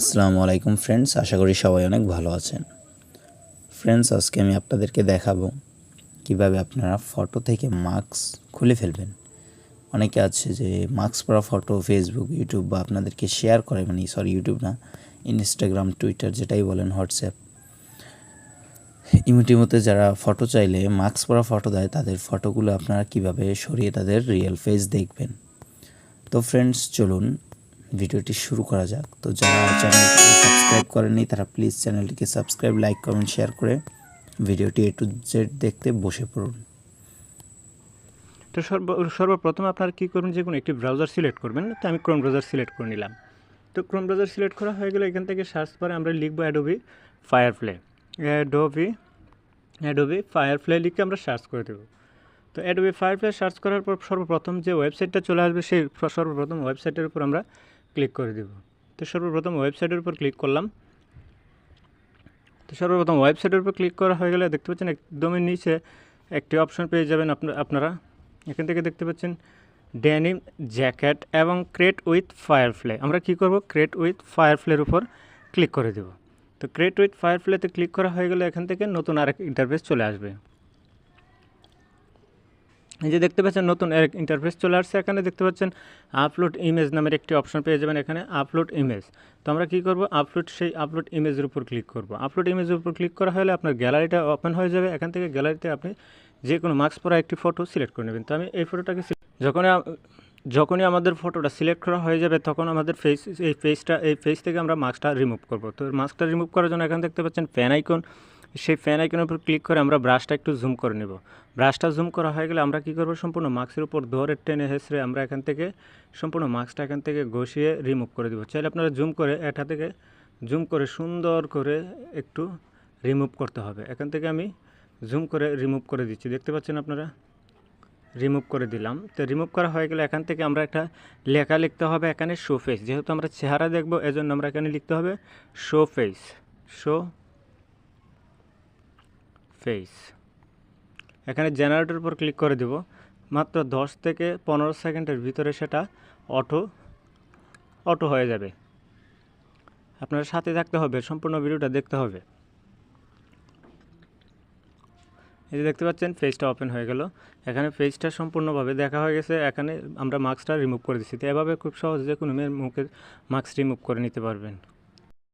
আসসালামু আলাইকুম ফ্রেন্ডস আশা করি সবাই অনেক ভালো আছেন। ফ্রেন্ডস আজকে আমি আপনাদেরকে দেখাবো কীভাবে আপনারা ফটো থেকে মাস্ক খুলে ফেলবেন। অনেকে আছে যে মাস্ক পরা ফটো ফেসবুক ইউটিউব বা আপনাদেরকে শেয়ার করে মানে সরি ইউটিউব না ইনস্টাগ্রাম টুইটার যেটাই বলেন হোয়াটসঅ্যাপ ইমোটিমোতে যারা ফটো চাইলে মার্কস পরা ফটো দেয়, তাদের ফটোগুলো আপনারা কীভাবে সরিয়ে তাদের রিয়েল ফেস দেখবেন। তো ফ্রেন্ডস চলুন ভিডিওটি শুরু করা যাক। তো যারা চ্যানেলটিকে সাবস্ক্রাইব করেননি, তারা প্লিজ চ্যানেলটিকে সাবস্ক্রাইব লাইক কমেন্ট শেয়ার করে ভিডিওটি এ টু জেড দেখতে বসে পড়ুন। তো সর্ব, সর্বপ্রথম আপনারা কী করবেন যে কোনো একটি ব্রাউজার সিলেক্ট করবেন, তো আমি ক্রোম ব্রাউজার সিলেক্ট করে নিলাম। তো ক্রোম ব্রাউজার সিলেক্ট করা হয়ে গেলে এখান থেকে সার্চ করে আমরা লিখব Adobe Firefly Adobe Adobe Firefly লিখে আমরা সার্চ করে দেবো। তো অ্যাডোবি ফায়ারফ্লে সার্চ করার পর সর্বপ্রথম যে ওয়েবসাইটটা চলে আসবে, সেই সর্বপ্রথম ওয়েবসাইটের উপর আমরা ক্লিক করে দেব। তো সর্বপ্রথম ওয়েবসাইটের উপর ক্লিক করলাম। তো সর্বপ্রথম ওয়েবসাইটের উপর ক্লিক করা হয়ে গেলে দেখতে পাচ্ছেন একদমই নিচে একটি অপশন পেয়ে যাবেন আপনা- আপনারা। এখান থেকে দেখতে পাচ্ছেন ড্যানিম জ্যাকেট এবং ক্রেট উইথ ফায়ারফ্লে আমরা কি করব? ক্রেট উইথ ফায়ারফ্লের উপর ক্লিক করে দেব। তো ক্রেট উইথ ফায়ারফ্লেতে ক্লিক করা হয়ে গেলে এখান থেকে নতুন আরেক ইন্টারফেস চলে আসবে। এই যে দেখতে পাচ্ছেন নতুন এক ইন্টারফেস চলে আসছে। এখানে দেখতে পাচ্ছেন আপলোড ইমেজ নামের একটি অপশন পেয়ে যাবেন এখানে আপলোড ইমেজ তো আমরা কী করব? আপলোড সেই আপলোড ইমেজের উপর ক্লিক করব। আপলোড ইমেজের উপর ক্লিক করা হলে আপনার গ্যালারিটা ওপেন হয়ে যাবে। এখান থেকে গ্যালারিতে আপনি যে কোনো মাস্ক পরা একটি ফটো সিলেক্ট করে নেবেন। তো আমি এই ফটোটাকে যখনই যখনই আমাদের ফটোটা সিলেক্ট করা হয়ে যাবে, তখন আমাদের ফেস এই ফেসটা এই ফেস থেকে আমরা মাস্কটা রিমুভ করব। তো মাস্কটা রিমুভ করার জন্য এখানে দেখতে পাচ্ছেন ফ্যান আইকন সেই ফ্যান আইকনের উপর ক্লিক করে আমরা ব্রাশটা একটু জুম করে নেব। ব্রাশটা জুম করা হয়ে গেলে আমরা কী করব? সম্পূর্ণ মাস্কের উপর ধরে টেনে হেসড়ে আমরা এখান থেকে সম্পূর্ণ মাস্কটা এখান থেকে ঘষিয়ে রিমুভ করে দেবো। চাইলে আপনারা জুম করে এটা থেকে জুম করে সুন্দর করে একটু রিমুভ করতে হবে। এখান থেকে আমি জুম করে রিমুভ করে দিচ্ছি। দেখতে পাচ্ছেন আপনারা? রিমুভ করে দিলাম। তো রিমুভ করা হয়ে গেলে এখান থেকে আমরা একটা লেখা লিখতে হবে এখানে শো ফেস যেহেতু আমরা চেহারা দেখব, এজন্য আমরা এখানে লিখতে হবে শো ফেস শো ফেস এখানে জেনারেটর উপর ক্লিক করে দেব। মাত্র দশ থেকে পনেরো সেকেন্ডের ভিতরে সেটা অটো অটো হয়ে যাবে। আপনার সাথে থাকতে হবে, সম্পূর্ণ ভিডিওটা দেখতে হবে। এই যে দেখতে পাচ্ছেন ফেসটা ওপেন হয়ে গেল। এখানে ফেসটা সম্পূর্ণভাবে দেখা হয়ে গেছে। এখানে আমরা মাস্কটা রিমুভ করে দিচ্ছি তো এভাবে খুব সহজে কোনো মেয়ের মুখের মাস্ক রিমুভ করে নিতে পারবেন।